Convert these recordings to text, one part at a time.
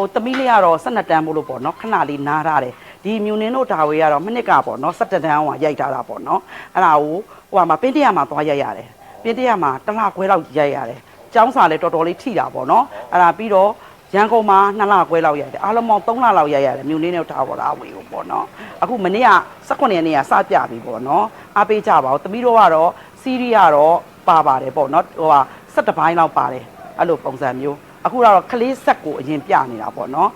ဟိုသမီးလေးကတော့12တန်းမို့လို့ပေါ့နော်ခဏလေးနားထားတယ်ဒီမြူနင်းတို့ဒါဝေကတော့မိနစ်ကပေါ့နော်17တန်းဟိုရိုက်ထားတာပေါ့နော်အဲ့ဒါကိုဟိုမှာပင်းတရမှာသွားရိုက်ရတယ်ပင်းတရမှာတစ်လခွဲလောက်ရိုက်ရတယ်ကျောင်းစာလည်းတော်တော်လေးထိတာပေါ့နော်အဲ့ဒါပြီးတော့ရန်ကုန်မှာ2လခွဲလောက်ရိုက်တယ်အားလုံးပေါင်း3လလောက်ရိုက်ရတယ်မြူနင်းတို့ဒါဝေဒါဝေကိုပေါ့နော်အခုမနေ့က18ရက်နေ့ကစပြပြီပေါ့နော်အားပေးကြပါဦးသမီးတို့ကတော့စီးရီးကတော့ပါပါတယ်ပေါ့နော်ဟိုဟာ17ဘိုင်းလောက်ပါတယ်အဲ့လိုပုံစံမျိုး အခုတော့ကလေးဆက်ကိုအရင်ပြနေတာပေါ့နော်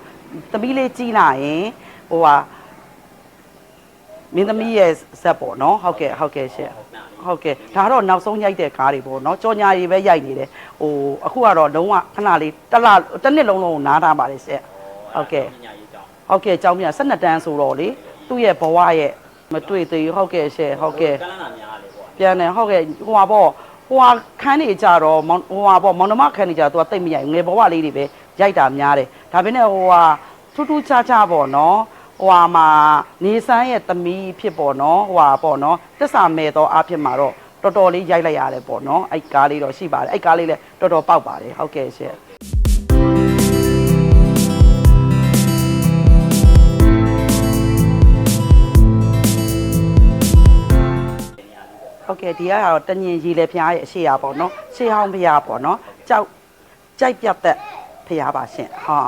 သမီးလေးကြီးလာရင်ဟိုဟာမင်းသမီးရဲ့ဆက်ပေါ့နော်ဟုတ်ကဲ့ဟုတ်ကဲ့ရှင့်ဟုတ်ကဲ့ဒါကတော့နောက်ဆုံးရိုက်တဲ့ကားတွေပေါ့နော်ကြော်ညာရီပဲရိုက်နေတယ်ဟိုအခုကတော့လုံးဝခဏလေးတစ်လတစ်နှစ်လုံးလုံးကိုနားထားပါတယ်ရှင့်ဟုတ်ကဲ့ပညာရေးကြောင်းဟုတ်ကဲ့ကျောင်းပြ12တန်းဆိုတော့လေသူ့ရဲ့ဘဝရဲ့မတွေ့သေးဘူးဟုတ်ကဲ့ရှင့်ဟုတ်ကဲ့ကလန်းတာများလေပေါ့ပြန်တယ်ဟုတ်ကဲ့ဟိုဟာပေါ့ ဟိုဟာခန်းနေကြတော့မောင်ဟိုဟာပေါ့မောင်နှမခန်းနေကြတော့သူကတိတ်မရိုက်ဘူးငယ်ဘဝလေးတွေပဲရိုက်တာများတယ်ဒါပေမဲ့ဟိုဟာထူးထူးခြားခြားပေါ့နော်ဟိုဟာမှာနေဆန်းရဲ့သမီးဖြစ်ပေါ့နော်ဟိုဟာပေါ့နော်တစ္ဆာမဲ့တော့အဖြစ်မှာတော့တော်တော်လေးရိုက်လိုက်ရတယ်ပေါ့နော်အဲ့ကားလေးတော့ရှိပါတယ်အဲ့ကားလေးလည်းတော်တော်ပေါက်ပါတယ်ဟုတ်ကဲ့ရှင့် ကဲ့ဒီကတော့တညင်ရီလေဖျားရဲ့အရှိရာပေါ့နော်ရှေးဟောင်းဖျားပေါ့နော်ကြောက်ကြိုက်ပြတ်သက်ဖျားပါရှင်ဟာ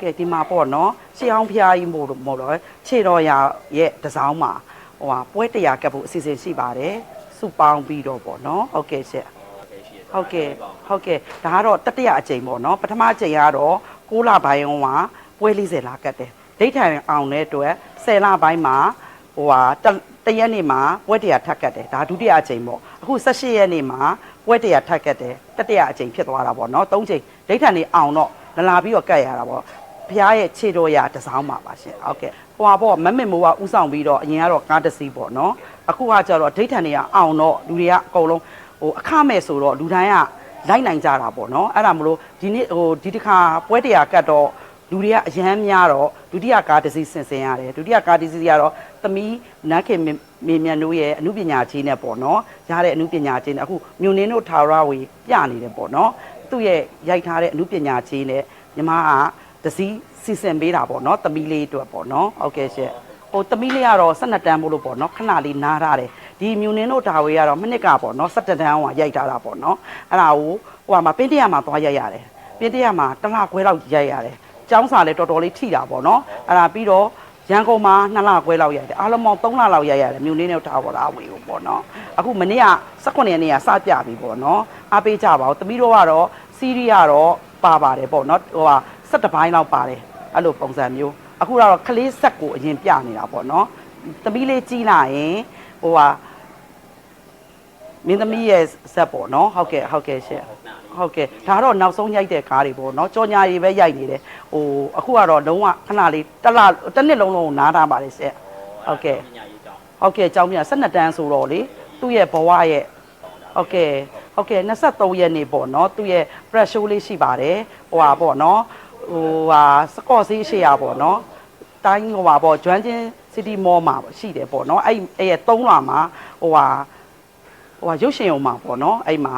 ကဲဒီမှာပေါ့နော်ရှေးဟောင်းဖျားကြီးမို့လို့မို့လို့ခြေတော်ရရဲ့တစောင်းမှာဟိုဟာပွဲတရားကပ်ဖို့အစီအစဉ်ရှိပါတယ်စုပေါင်းပြီးတော့ပေါ့နော်ဟုတ်ကဲ့ရှင့်ဟုတ်ကဲ့ဟုတ်ကဲ့ဒါကတော့တတိယအကြိမ်ပေါ့နော်ပထမအကြိမ်ကတော့6လပိုင်းဟိုမှာပွဲ40လာကတ်တယ်ဒိဋ္ဌံအောင်တဲ့အတွက်10လပိုင်းမှာ ဟိုဟာတတရက်နေ့မှာပွဲတရာထပ်ကတ်တယ်ဒါဒုတိယအကြိမ်ပေါ့အခု18ရက်နေ့မှာပွဲတရာထပ်ကတ်တယ်တတိယအကြိမ်ဖြစ်သွားတာပေါ့နော်၃ကြိမ်ဒိဋ္ဌာန်နေအောင်တော့လလာပြီးတော့ကတ်ရတာပေါ့ဖះရဲ့ခြေတော်ရာတစောင်းပါပါရှင်ဟုတ်ကဲ့ဟိုဟာပေါ့မမစ်မိုးကဥဆောင်ပြီးတော့အရင်ကတော့ကားတစ်စီးပေါ့နော်အခုကကျတော့ဒိဋ္ဌာန်တွေကအောင်တော့လူတွေကအကုန်လုံးဟိုအခမဲ့ဆိုတော့လူတိုင်းကလိုက်နိုင်ကြတာပေါ့နော်အဲ့ဒါမလို့ဒီနေ့ဟိုဒီတစ်ခါပွဲတရာကတ်တော့ လူတွေကအရန်များတော့ဒုတိယကားတစ်စီးဆင်ဆင်ရတယ်ဒုတိယကားတစ်စီးကတော့သမီးနတ်ခင်မေမြန်တို့ရဲ့အမှုပညာကြီးနဲ့ပေါ့နော်ရတဲ့အမှုပညာကြီးနဲ့အခုမြို့နင်းတို့ထာဝရဝေပြနေတယ်ပေါ့နော်သူ့ရဲ့ရိုက်ထားတဲ့အမှုပညာကြီးနဲ့ညီမကတစ်စီးစီစဉ်ပေးတာပေါ့နော်သမီးလေးအတွက်ပေါ့နော်ဟုတ်ကဲ့ရှင့်ဟိုသမီးလေးကတော့12တန်းမို့လို့ပေါ့နော်ခဏလေးနားထားတယ်ဒီမြို့နင်းတို့ဒါဝေကတော့မိနစ်ကပေါ့နော်17တန်းဟိုရိုက်ထားတာပေါ့နော်အဲ့ဒါကိုဟိုမှာပင်းတရမှာသွားရိုက်ရတယ်ပင်းတရမှာတစ်လခွဲလောက်ရိုက်ရတယ် ကျောင်းစာလည်းတော်တော်လေးထိတာပေါ့နော်အဲ့ဒါပြီးတော့ရန်ကုန်မှာ2လခွဲလောက်ရိုက်တယ်အားလုံးပေါင်း3လလောက်ရိုက်ရတယ်မြို့နင်းနဲ့ထားပေါ်တာဝေကိုပေါ့နော်အခုမနေ့က18ရက်နေ့ကစပြပြီပေါ့နော်အားပေးကြပါဦးသမီးတို့ကတော့စီးရီးကတော့ပါပါတယ်ပေါ့နော်ဟိုဟာ17ဘိုင်းလောက်ပါတယ်အဲ့လိုပုံစံမျိုးအခုတော့ကလေးဆက်ကိုအရင်ပြနေတာပေါ့နော်သမီးလေးကြီးလာရင်ဟိုဟာမင်းသမီးရဲ့ဆက်ပေါ့နော်ဟုတ်ကဲ့ဟုတ်ကဲ့ရှင့် ဟုတ်ကဲ့ဒါကတော့နောက်ဆုံးရိုက်တဲ့ကားတွေပေါ့နော်ကြော်ညာရီပဲရိုက်နေတယ်ဟိုအခုကတော့လုံးဝခဏလေးတစ်လတစ်နှစ်လုံးလုံးကိုနားထားပါတယ်ဆက်ဟုတ်ကဲ့ပညာရေးကြောင်းဟုတ်ကဲ့ကျောင်းပြ12တန်းဆိုတော့လေသူ့ရဲ့ဘဝရဲ့ဟုတ်ကဲ့ဟုတ်ကဲ့23ရက်နေ့ပေါ့နော်သူ့ရဲ့ press show လေးရှိပါတယ်ဟိုဟာပေါ့နော်ဟိုဟာစကော့စီးရှိရပေါ့နော်တိုင်းဟိုဟာပေါ့ကျွမ်းချင်း city mall မှာရှိတယ်ပေါ့နော်အဲ့အဲ့ရဲ့3လွာမှာဟိုဟာဟိုဟာရုပ်ရှင်ရုံမှာပေါ့နော်အဲ့မှာ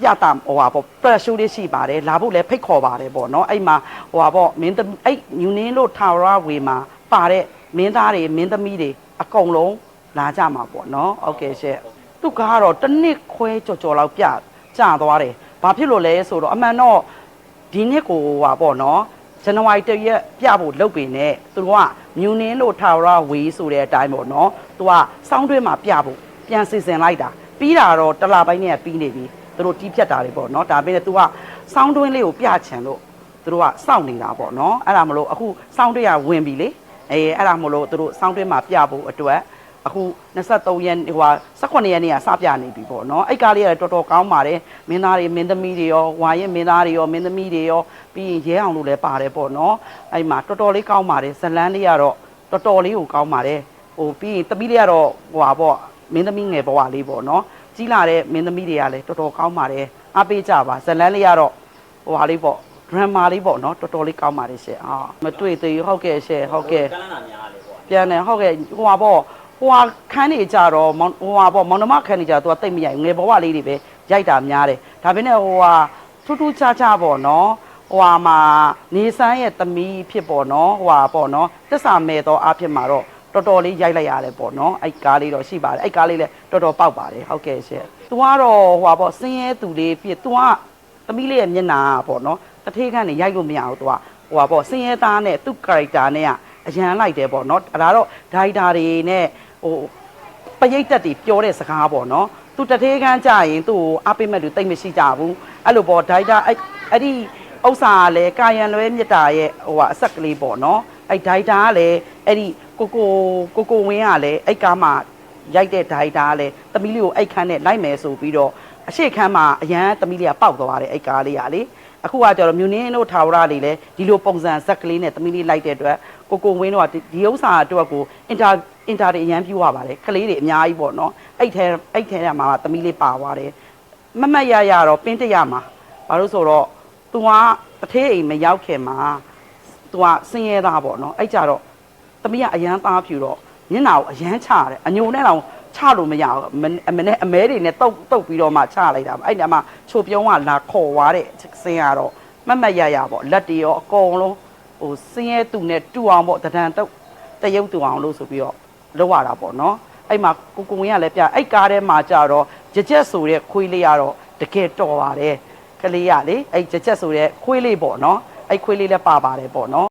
ပြတာဟိုဟာပေါ့ pressure လေးရှိပါတယ်လာဖို့လည်းဖိတ်ခေါ်ပါတယ်ပေါ့နော်အဲ့မှာဟိုဟာပေါ့မင်းသမီးအဲ့ညူနင်းလို့ထာဝရဝေမှာပါတဲ့မင်းသားတွေမင်းသမီးတွေအကုန်လုံးလာကြမှာပေါ့နော်ဟုတ်ကဲ့ရှင့်သူကတော့တစ်နှစ်ခွဲကြော်ကြော်လောက်ပြကြသွားတယ်ဘာဖြစ်လို့လဲဆိုတော့အမှန်တော့ဒီနှစ်ကိုဟဟာပေါ့နော်ဇန်နဝါရီတရက်ပြဖို့လုပ်ပေနဲ့သူတို့ကမြူနင်းလို့ထာဝရဝေဆိုတဲ့အတိုင်းပေါ့နော်သူကစောင်းတွင်းမှာပြဖို့ပြန်စီစဉ်လိုက်တာပြီးတာတော့တစ်လပိုင်းနဲ့ပြီးနေပြီ သူတို့တီးဖြတ်တာတွေပေါ့နော်ဒါပေမဲ့ तू ကစောင်းတွင်းလေးကိုပြချင်လို့သူတို့ကစောင့်နေတာပေါ့နော်အဲ့ဒါမလို့အခုစောင်းတွင်းကဝင်ပြီလေအေးအဲ့ဒါမလို့သူတို့စောင်းတွင်းမှာပြဖို့အတွက်အခု23ရက်ဟိုဟာ18ရက်နေ့ကစပြနေပြီပေါ့နော်အဲ့ကားလေးကလည်းတော်တော်ကောင်းပါတယ်မင်းသားတွေမင်းသမီးတွေရောဝါရဲ့မင်းသားတွေရောမင်းသမီးတွေရောပြီးရင်ရဲအောင်လို့လည်းပါတယ်ပေါ့နော်အဲ့မှာတော်တော်လေးကောင်းပါတယ်ဇလန်းလေးကတော့တော်တော်လေးကိုကောင်းပါတယ်ဟိုပြီးရင်တပီးလေးကတော့ဟိုဟာပေါ့မင်းသမီးငယ်ဘဝလေးပေါ့နော် ကြီးလာတဲ့မင်းသမီးတွေကလည်းတော်တော်ကောင်းပါတယ်အားပေးကြပါဇလန်းလေးကတော့ဟိုဟာလေးပေါ့ဒရမာလေးပေါ့နော်တော်တော်လေးကောင်းပါတယ်ရှင့်ဟာမတွေ့သေးဘူးဟုတ်ကဲ့ရှင့်ဟုတ်ကဲ့ကလန်းတာများလေပေါ့ပြန်တယ်ဟုတ်ကဲ့ဟိုဟာပေါ့ဟိုဟာခန်းနေကြတော့မောင်ဟိုဟာပေါ့မောင်နှမခန်းနေကြတော့သူကတိတ်မရိုက်ဘူးငယ်ဘဝလေးတွေပဲရိုက်တာများတယ်ဒါပေမဲ့ဟိုဟာထူးထူးခြားခြားပေါ့နော်ဟဟွာမှာနေဆန်းရဲ့သမီးဖြစ်ပေါ့နော်ဟွာပေါ့နော်တစ္ဆာမဲ့တော့အဖြစ်မှာတော့ တော်တော်လေးရိုက်လိုက်ရတယ်ပေါ့နော်အဲ့ကားလေးတော့ရှိပါတယ်အဲ့ကားလေးလည်းတော်တော်ပေါက်ပါတယ်ဟုတ်ကဲ့ရှင်သူကတော့ဟွာပေါ့စင်းရဲသူလေးဖြစ်သူကသမီးလေးရဲ့မျက်နှာကပေါ့နော်တထေးခန့်နေရိုက်လို့မရဘူးသူကဟွာပေါ့စင်းရဲသားနဲ့သူ့ character နဲ့ကအရန်လိုက်တယ်ပေါ့နော်ဒါတော့ဒိုင်တာတွေနဲ့ဟိုပရိတ်တက်တွေပြောတဲ့စကားပေါ့နော်သူတထေးကန်းကြရင်သူ့ကိုအပိမဲ့လူတိတ်မရှိကြဘူးအဲ့လိုပေါ့ဒိုင်တာအဲ့အဲ့ဒီဥစ္စာကလည်းကာယံလွဲမြစ်တာရဲ့ဟိုဟာအဆက်ကလေးပေါ့နော်အဲ့ဒိုင်တာကလည်းအဲ့ဒီ ကိုကိုကိုကိုဝင်းကလည်းအဲ့ကားမှာရိုက်တဲ့ဒိုင်တာကလည်းသမီးလေးကိုအဲ့ခန်းနဲ့လိုက်မယ်ဆိုပြီးတော့အရှိခန်းမှာအရန်သမီးလေးကပေါက်သွားတယ်အဲ့ကားလေးကလေအခုကကျတော့မြူနင်းတို့ထာဝရတွေလည်းဒီလိုပုံစံဇက်ကလေးနဲ့သမီးလေးလိုက်တဲ့အတွက်ကိုကိုဝင်းတို့ကဒီဒီဥစ္စာအတွက်ကိုအင်တာအင်တာတွေအရန်ပြူရပါတယ်ကလေးတွေအများကြီးပေါ့နော်အဲ့ထဲအဲ့ထဲမှာသမီးလေးပါသွားတယ်မမတ်ရရတော့ပင်းတရမှာဘာလို့ဆိုတော့ तू ကတထေးအိမ်မရောက်ခင်မှာ तू ကဆင်းရဲသားပေါ့နော်အဲ့ကြတော့ သမီးကအရန်သားဖြူတော့မျက်နှာကိုအရန်ချတယ်အညိုနဲ့တော့ချလို့မရဘူးမအမနဲ့အမဲတွေနဲ့တုတ်တုတ်ပြီးတော့မှချလိုက်တာအဲ့ညမှာချိုပြုံးကလာခေါ်သွားတဲ့ဆင်းရတော့မမတ်ရရပေါ့လက်တွေရောအကုန်လုံးဟိုဆင်းရဲသူနဲ့တူအောင်ပေါ့တဒံတုတ်တရုပ်တူအောင်လို့ဆိုပြီးတော့လောက်ရတာပေါ့နော်အဲ့မှာကိုကိုဝင်ကလည်းပြအဲ့ကားထဲမှာကြတော့ကြက်ကြက်ဆိုတဲ့ခွေးလေးကတော့တကယ်တော်ပါတယ်ကလေးရလေအဲ့ကြက်ကြက်ဆိုတဲ့ခွေးလေးပေါ့နော်အဲ့ခွေးလေးလည်းပါပါတယ်ပေါ့နော်